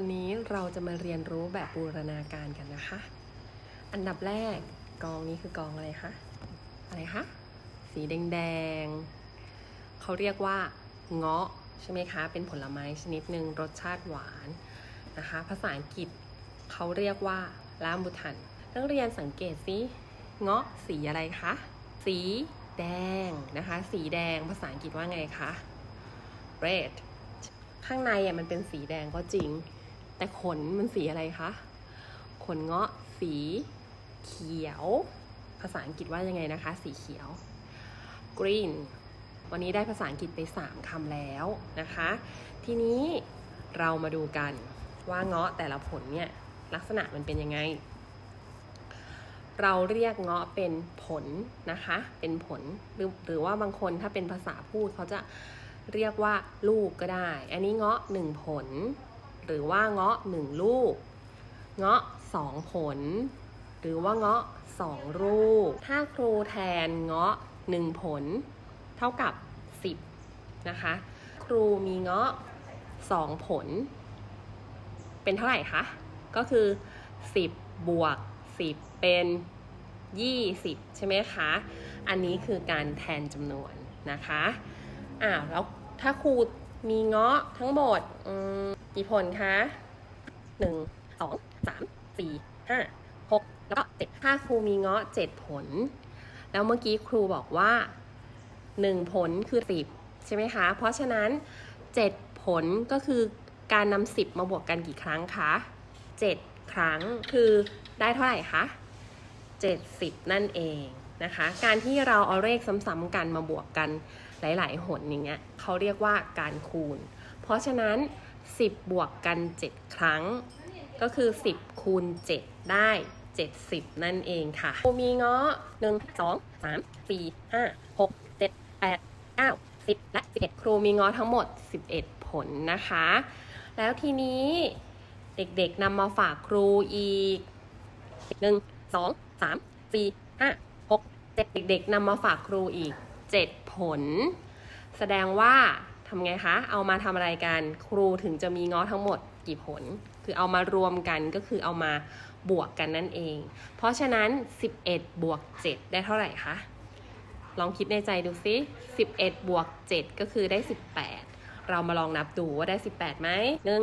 วันนี้เราจะมาเรียนรู้แบบบูรณาการกันนะคะ อันดับแรกกองนี้คือกองอะไรคะ อะไรคะ สีแดงๆ เขาเรียกว่าเงาะใช่ไหมคะ เป็นผลไม้ชนิดหนึ่งรสชาติหวานนะคะ ภาษาอังกฤษเขาเรียกว่าลามบุทัน นักเรียนสังเกตสิเงาะสีอะไรคะ สีแดงนะคะ สีแดงภาษาอังกฤษว่าไงคะ red ข้างในอะมันเป็นสีแดงก็จริง แต่ขนมันสีอะไรคะ ขนเงาะสีเขียว ภาษาอังกฤษว่ายังไงนะคะ สีเขียว green วันนี้ได้ภาษาอังกฤษไป 3คำแล้วนะคะ ทีนี้เรามาดูกันว่าเงาะแต่ละผลเนี่ยลักษณะมันเป็นยังไง เราเรียกเงาะเป็นผลนะคะ เป็นผลหรือหรือว่าบางคนถ้าเป็นภาษาพูดเขาจะเรียกว่าลูกก็ได้ อันนี้เงาะหนึ่งผล หรือว่าเงาะหนึ่งลูก เงาะสองผล หรือว่าเงาะสองลูก ถ้าครูแทนเงาะหนึ่งผล เท่ากับ 10 นะคะ ครูมีเงาะสองผล เป็นเท่าไหร่คะ ก็คือ 10 บวก 10 เป็น 20 ใช่ไหมคะ อันนี้คือการแทนจำนวนนะคะอ้าแล้วถ้าครูมีเงาะทั้งหมดอืม กี่ผลคะหนึ่งสองสามสี่ห้าหกแล้วก็เจ็ดถ้าครูมีเงาะเจ็ดผล แล้วเมื่อกี้ครูบอกว่าหนึ่งผลคือสิบใช่ไหมคะ เพราะฉะนั้นเจ็ดผลก็คือการนำสิบมาบวกกันกี่ครั้งคะเจ็ดครั้งคือได้เท่าไหร่คะ70นั่นเองนะคะ การที่เราเอาเลขซ้ำๆกันมาบวกกันหลาย ๆ หนอย่างเงี้ยเขาเรียกว่าการคูณ เพราะฉะนั้น 10 บวกกัน 7 ครั้ง ก็คือ 10 คูณ 7 ได้ 70 นั่นเองค่ะมีเงาะ1 2 3 4 5 6 7 8 9 10 และ 11 ครูมีเงาะทั้งหมด 11 ผลนะคะ แล้วทีนี้เด็กๆนำมาฝากครูอีก1สองสามสี่ห้าหกเจ็ดเด็กๆนำมาฝากครูอีกเจ็ดผล แสดงว่า ทำไงคะ เอามาทำอะไรกัน ครูถึงจะมีง้อทั้งหมดกี่ผล คือเอามารวมกันก็คือเอามาบวกกันนั่นเอง เพราะฉะนั้น 11 บวก 7 ได้เท่าไหร่คะ ลองคิดในใจดูซิ11 บวก 7 ก็คือได้ 18 เรามาลองนับดูว่าได้ 18ไหมหนึ่ง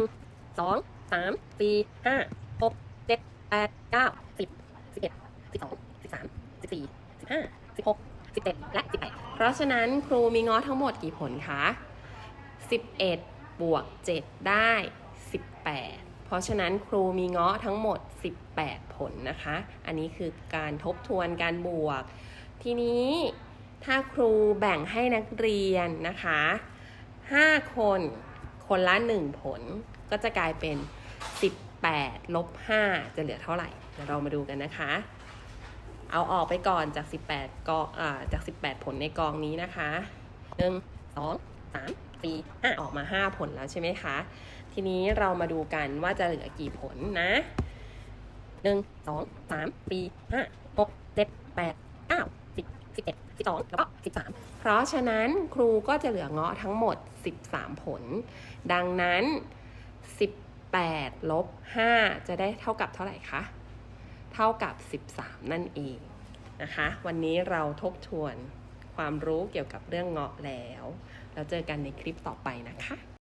สองสามสี่ห้าหกเจ็ดแปดเก้าสิบสิบเอ็ดสิบสองสิบสามสิบสี่สิบห้าสิบหกสิบเจ็ดและสิบแปดเพราะฉะนั้นครูมีง้อทั้งหมดกี่ผลคะ สิบเอ็ดบวกเจ็ดได้สิบแปดเพราะฉะนั้นครูมีเง้อทั้งหมด 18 ผลนะคะ อันนี้คือการทบทวนการบวก ทีนี้ถ้าครูแบ่งให้นักเรียนนะคะ 5 คน คนละ 1 ผลก็จะกลายเป็น 18ลบ5จะเหลือเท่าไหร่เดี๋ยวเรามาดูกันนะคะ เอาออกไปก่อนจาก 18กองอ่าจาก 18 ผลในกองนี้นะคะ 1 2 3 4 5ออกมา 5 ผลแล้วใช่ไหมคะ ทีนี้เรามาดูกันว่าจะเหลือกี่ผลนะ 1 2 3 4 5 6 7 8 9 10 11 12 แล้วก็ 13 เพราะฉะนั้นครูก็จะเหลือเงาะทั้งหมด 13 ผล ดังนั้น 18ลบ5จะได้เท่ากับเท่าไหร่คะเท่ากับ 13 นั่นเองนะคะ วันนี้เราทบทวนความรู้เกี่ยวกับเรื่องเงาะแล้ว แล้วเจอกันในคลิปต่อไปนะคะ